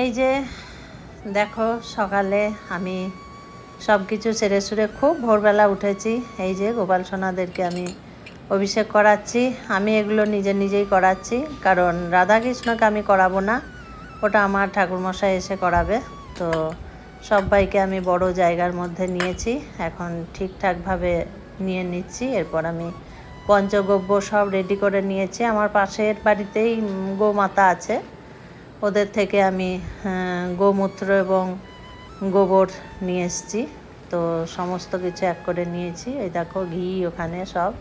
এই যে, দেখো সকালে আমি সব কিছু সেরে সুরে খুব ভোরবেলা উঠেছি। এই যে গোপাল সোনাদেরকে আমি অভিষেক করাচ্ছি। আমি এগুলো নিজে নিজেই করাচ্ছি, কারণ রাধাকৃষ্ণকে আমি করাবো না, ওটা আমার ঠাকুরমশাই এসে করাবে। তো সবাইকে আমি বড় জায়গার মধ্যে নিয়েছি, এখন ঠিকঠাকভাবে নিয়ে নিচ্ছি। এরপর আমি পঞ্চগব্য সব রেডি করে নিয়েছি। আমার পাশের বাড়িতেই গোমাতা আছে। ওদের থেকে আমি গোমূত্র এবং গোবর নিয়ে এসেছি। তো সমস্ত কিছু এক করে নিয়েছি। এই দেখো ঘি ওখানে সব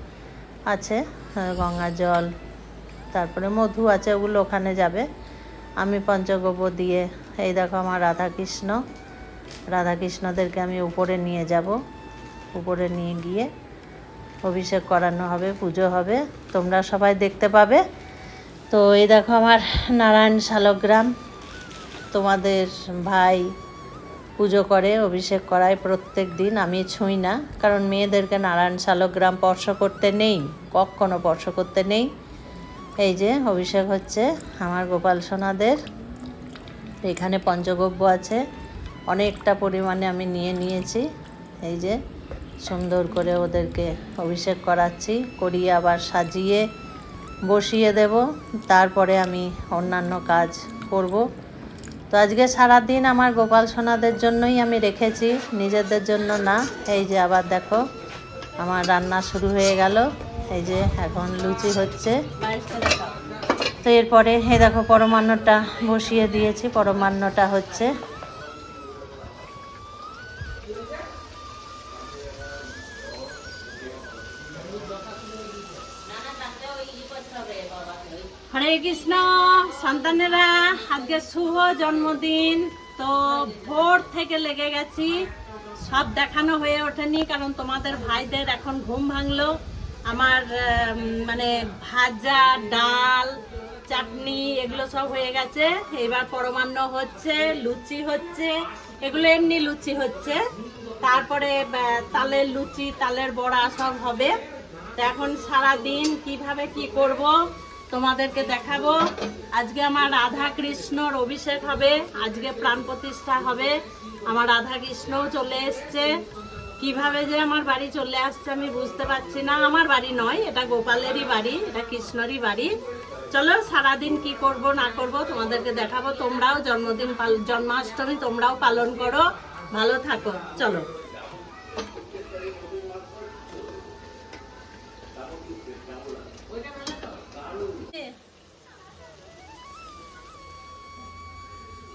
আছে গঙ্গা জল, তারপরে মধু আছে, ওগুলো ওখানে যাবে। আমি পঞ্চগব্য দিয়ে, এই দেখো আমার রাধাকৃষ্ণ, রাধাকৃষ্ণদেরকে আমি উপরে নিয়ে যাব। উপরে নিয়ে গিয়ে অভিষেক করানো হবে, পুজো হবে। তোমরা সবাই দেখতে পাবে। তো এই দেখো আমার নারায়ণ শালগ্রাম। তোমাদের ভাই পুজো করে, অভিষেক করায় প্রত্যেক দিন, আমি ছুঁই না। কারণ মেয়েদেরকে নারায়ণ শালগ্রাম স্পর্শ করতে নেই, কখনো স্পর্শ করতে নেই। এই যে অভিষেক হচ্ছে আমার গোপাল সোনাদের। এখানে পঞ্চগব্য আছে। অনেকটা পরিমাণে আমি নিয়ে নিয়েছি। এই যে সুন্দর করে ওদেরকে অভিষেক করাচ্ছি, করিয়ে আবার সাজিয়ে বসিয়ে দেব, তারপরে আমি অন্যান্য কাজ করব। তো আজকে সারা দিন আমার গোপাল সোনাদের জন্যই আমি রেখেছি, নিজেদের জন্য না। এই যে আবার দেখো, আমার রান্না শুরু হয়ে গেল। এই যে এখন লুচি হচ্ছে। তো এরপরে, এই দেখো, পরমান্নটা বসিয়ে দিয়েছি, পরমান্নটা হচ্ছে। হরে কৃষ্ণ, সন্তানেরা, আজকে শুভ জন্মদিন। তো ভোর থেকে লেগে গেছি, সব দেখানো হয়ে ওঠেনি, কারণ তোমাদের ভাইদের এখন ঘুম ভাঙলো। আমার মানে ভাজা, ডাল, চাটনি, এগুলো সব হয়ে গেছে। এবার পরমান্ন হচ্ছে, লুচি হচ্ছে, এগুলো এমনি লুচি হচ্ছে। তারপরে তালের লুচি, তালের বড়া সব হবে। তো এখন সারা দিন কীভাবে কি করব তোমাদেরকে দেখাবো। আজকে আমার রাধা কৃষ্ণর অভিষেক হবে, আজকে প্রাণ প্রতিষ্ঠা হবে। আমার রাধা কৃষ্ণও চলে এসছে। কীভাবে যে আমার বাড়ি চলে আসছে আমি বুঝতে পারছি না। আমার বাড়ি নয়, এটা গোপালেরই বাড়ি, এটা কৃষ্ণরই বাড়ি। চলো, সারাদিন কি করব, না করব তোমাদেরকে দেখাবো। তোমরাও জন্মদিন জন্মাষ্টমী তোমরাও পালন করো। ভালো থাকো, চলো।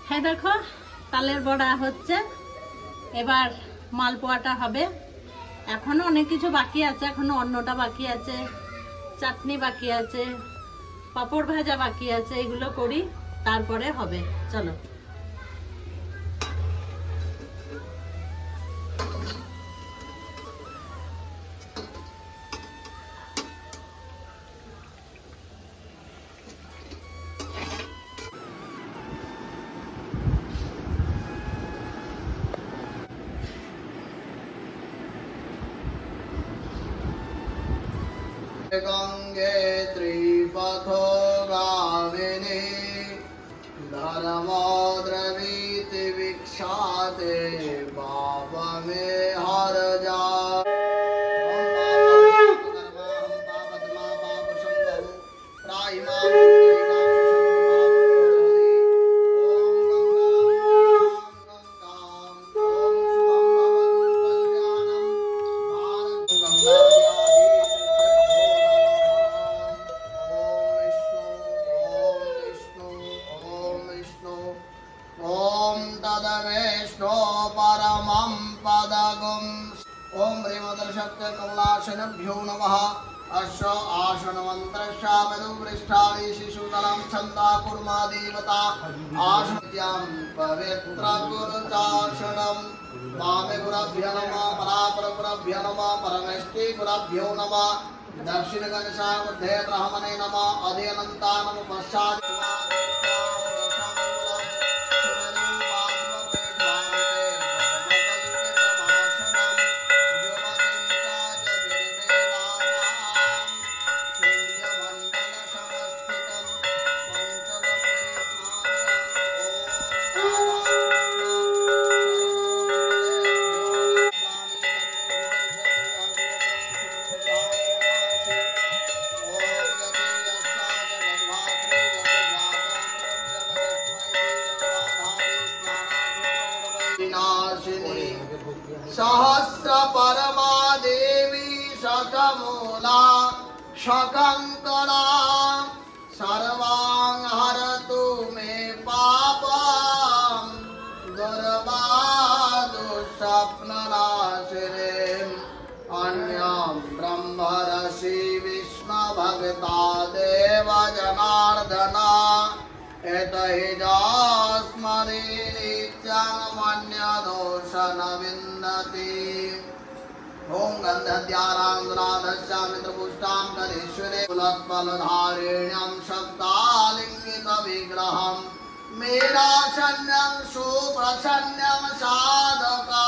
হ্যাঁ দেখো, তালের বড়া হচ্ছে। এবার মালপোয়াটা হবে। এখনও অনেক কিছু বাকি আছে, এখনও অন্নটা বাকি আছে, চাটনি বাকি আছে, পাঁপড় ভাজা বাকি আছে, এগুলো করি, তারপরে হবে। চলো। गङ्गे त्रिपथो गामिनी। धर्मोद्रवीति विक्षाते पापमे हर जा ह्रीमदर्शक्य कमलासनभ्यो नमः अश्व आसनमन्त्रश्चापदुपृष्ठानि शिशुदलं छन्दा कुर्मा देवता आसत्यां पवित्रगुरुचासनं वामे गुरभ्य नमः परापरगुरभ्य नमः परमेष्टि गुरभ्यो नमः दक्षिणगणशामध्ये ब्राह्मणे नमः अधिअनन्ता शकङ्करा सर्वां हरतु मे पापं दुर्वादुःस्वप्ननाशिनीम् अन्यं ब्रह्मर्षि विष्णुभक्ता देव जनार्दना एत हि जास्मरे नित्यं मन्यदोषन विन्दति ॐ गन्धद्याराङ्गुराधश्चां मित्रपुष्टां गणेश्वरे कुलत्फलधारिण्यं शब्दालिङ्गितविग्रहं मेराशन्यं सुप्रसन्नं साधका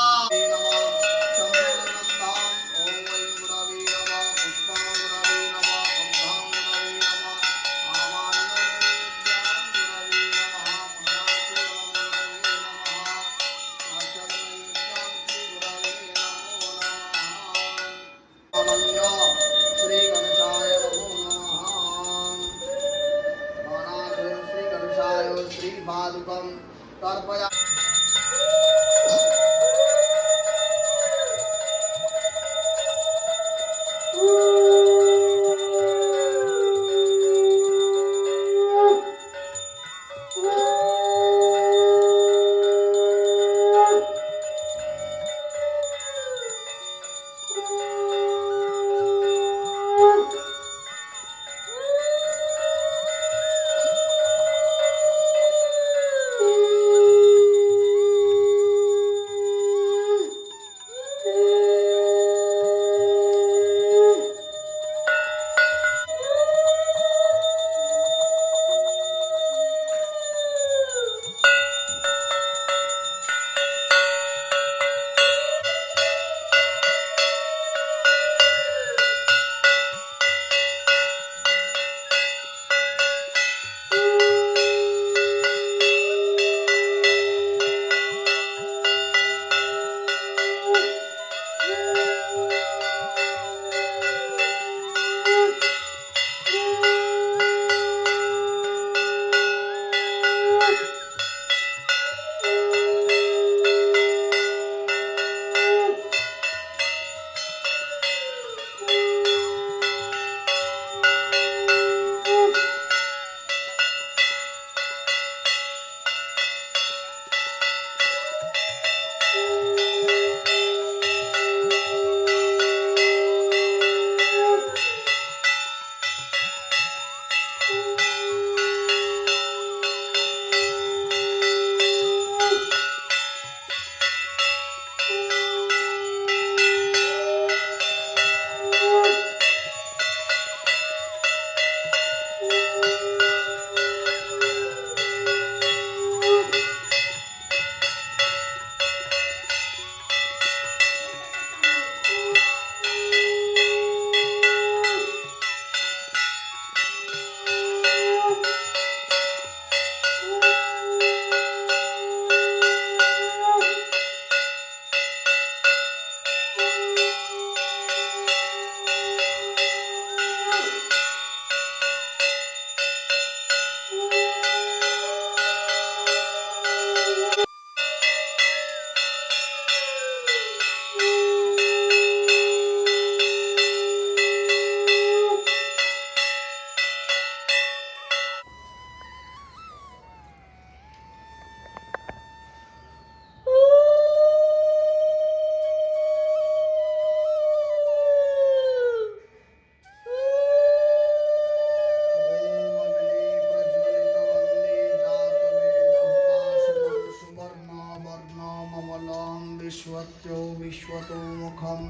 विश्वत्यो विश्वतो मुखम्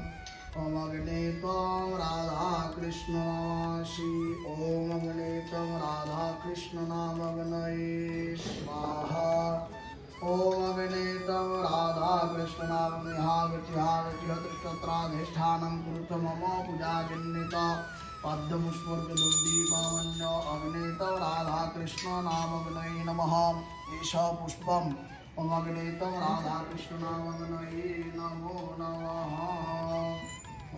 ओमग्ने त्वं राधाकृष्णनामासि ॐ अग्ने राधाकृष्णनामग्नये। स्वाहा। ॐ अग्ने राधाकृष्णनामनिहागतिहागतिहतृष्टत्राधिष्ठानं कुरुत मम पूजाजन्यत पद्मपुष्पर्गदुर्दीपमन्य अग्ने तव राधाकृष्णनामग्नये नमः। एष पुष्पम् ओम अग्नित राधा कृष्ण नमो नमः।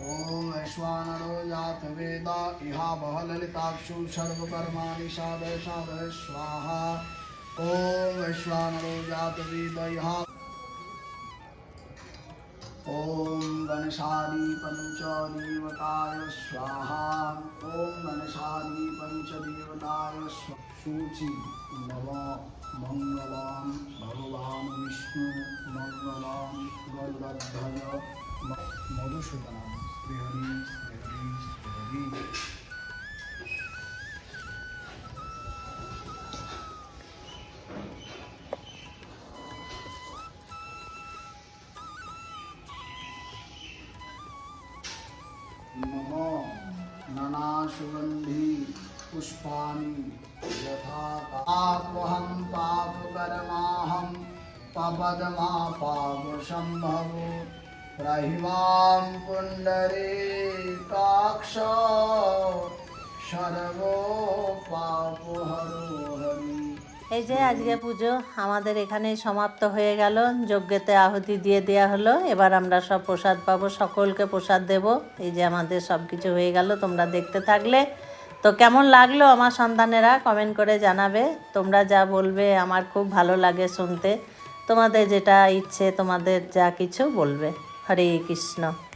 ओम वैश्वानरो जात वेदा इहा बहललिताक्षु सर्वकर्माणि साधय साधय स्वाहा। ओम वैश्वानरो जात वेद इहा ॐ गणशाली पञ्चदेवताय स्वाहा। ॐ गणशाली पञ्चदेवताय स्व सूचि नमः মঙ্গলাম ভগবান বিষ্ণু মঙ্গলাম গৌরধ্বজ মধুসূদনাম শ্রীহরি শ্রীহরি শ্রীহরি। নম। নানা সুগন্ধি। पुष्पाणि यथा पापहं पापकर्माहं पपदमा पापसम्भवो प्रहिमां पुण्डरे काक्ष सर्वो पापहरो हरि এই যে আজকে পুজো আমাদের এখানেই সমাপ্ত হয়ে গেল যজ্ঞতে আহুতি দিয়ে দেওয়া হলো এবার আমরা সব প্রসাদ পাবো সকলকে প্রসাদ দেব এই যে আমাদের সব কিছু হয়ে গেল তোমরা দেখতে থাকলে তো কেমন লাগল আমার সন্তানেরা? কমেন্ট করে জানাবে। তোমরা যা বলবে আমার খুব ভালো লাগে শুনতে। তোমাদের যেটা ইচ্ছে তোমাদের যা কিছু বলবে। হরে কৃষ্ণ।